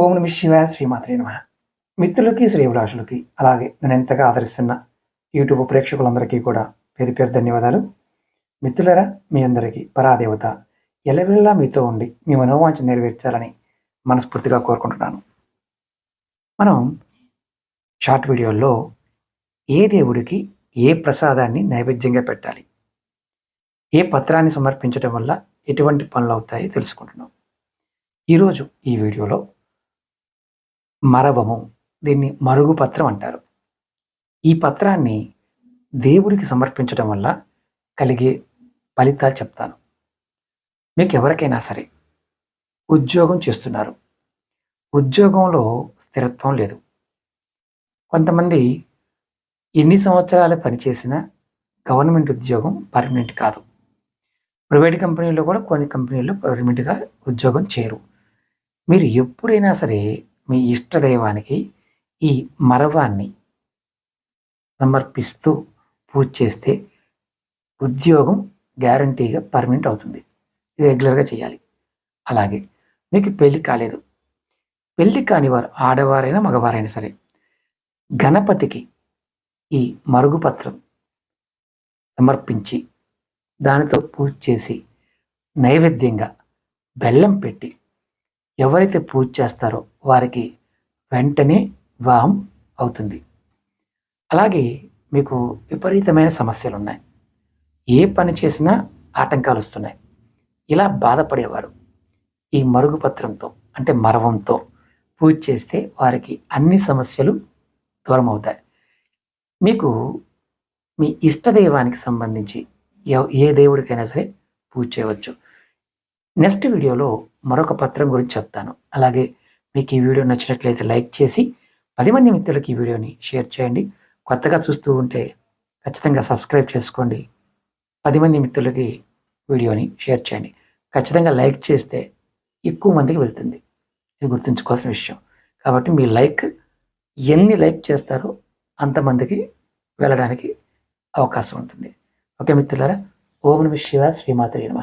ఓం నమ శివాయ శ్రీమాత్రే నమ. మిత్రులకి శ్రీభిలాషులకి అలాగే నేను ఎంతగా ఆదరిస్తున్న యూట్యూబ్ ప్రేక్షకులందరికీ కూడా పేరు పేరు ధన్యవాదాలు. మిత్రులరా మీ అందరికీ పరాదేవత ఎలవెల్లా మీతో ఉండి మీ మనోవాంఛ నెరవేర్చాలని మనస్ఫూర్తిగా కోరుకుంటున్నాను. మనం షార్ట్ వీడియోల్లో ఏ దేవుడికి ఏ ప్రసాదాన్ని నైవేద్యంగా పెట్టాలి? ఏ పత్రాన్ని సమర్పించడం వల్ల ఎటువంటి పనులు అవుతాయి తెలుసుకుంటున్నాం. ఈరోజు ఈ వీడియోలో మరవము. దీన్ని మరుగుపత్రం అంటారు. ఈ పత్రాన్ని దేవుడికి సమర్పించడం వల్ల కలిగే ఫలితాలు చెప్తాను. మీకు ఎవరికైనా సరే ఉద్యోగం చేస్తున్నారు. ఉద్యోగంలో స్థిరత్వం లేదు. కొంతమంది ఎన్ని సంవత్సరాలు పనిచేసినా గవర్నమెంట్ ఉద్యోగం పర్మనెంట్ కాదు. ప్రైవేట్ కంపెనీల్లో కూడా కొన్ని కంపెనీల్లో పర్మనెంట్గా ఉద్యోగం చేయరు మీరు ఎప్పుడైనా సరే మీ ఇష్టదైవానికి ఈ మరవాన్ని సమర్పిస్తూ పూజ చేస్తే ఉద్యోగం గ్యారంటీగా పర్మనెంట్ అవుతుంది. ఇది రెగ్యులర్గా చేయాలి. అలాగే మీకు పెళ్ళి కాలేదు. పెళ్ళి కాని వారు ఆడవారైనా మగవారైనా సరే గణపతికి ఈ మరుగుపత్రం సమర్పించి దానితో పూజ చేసి నైవేద్యంగా బెల్లం పెట్టి ఎవరైతే పూజ చేస్తారో వారికి వెంటనే వివాహం అవుతుంది. అలాగే మీకు విపరీతమైన సమస్యలు ఉన్నాయి ఏ పని చేసినా ఆటంకాలు వస్తున్నాయి. ఇలా బాధపడేవారు. ఈ మరుగుపత్రంతో అంటే మరవంతో పూజ చేస్తే వారికి అన్ని సమస్యలు దూరం అవుతాయి మీకు మీ ఇష్టదైవానికి సంబంధించి ఏ దేవుడికైనా సరే పూజ చేయవచ్చు. నెక్స్ట్ వీడియోలో మరొక పత్రం గురించి చెప్తాను. అలాగే మీకు ఈ వీడియో నచ్చినట్లయితే లైక్ చేసి పది మంది మిత్రులకి ఈ వీడియోని షేర్ చేయండి. కొత్తగా చూస్తూ ఉంటే ఖచ్చితంగా సబ్స్క్రైబ్ చేసుకోండి. పది మంది మిత్రులకి వీడియోని షేర్ చేయండి. ఖచ్చితంగా లైక్ చేస్తే ఎక్కువ మందికి వెళ్తుంది. ఇది గుర్తుంచుకోవాల్సిన విషయం. కాబట్టి మీ లైక్ ఎన్ని లైక్ చేస్తారో అంతమందికి వెళ్ళడానికి అవకాశం ఉంటుంది. ఓకే మిత్రులారా ఓం నమ శివ శ్రీమాత నమ.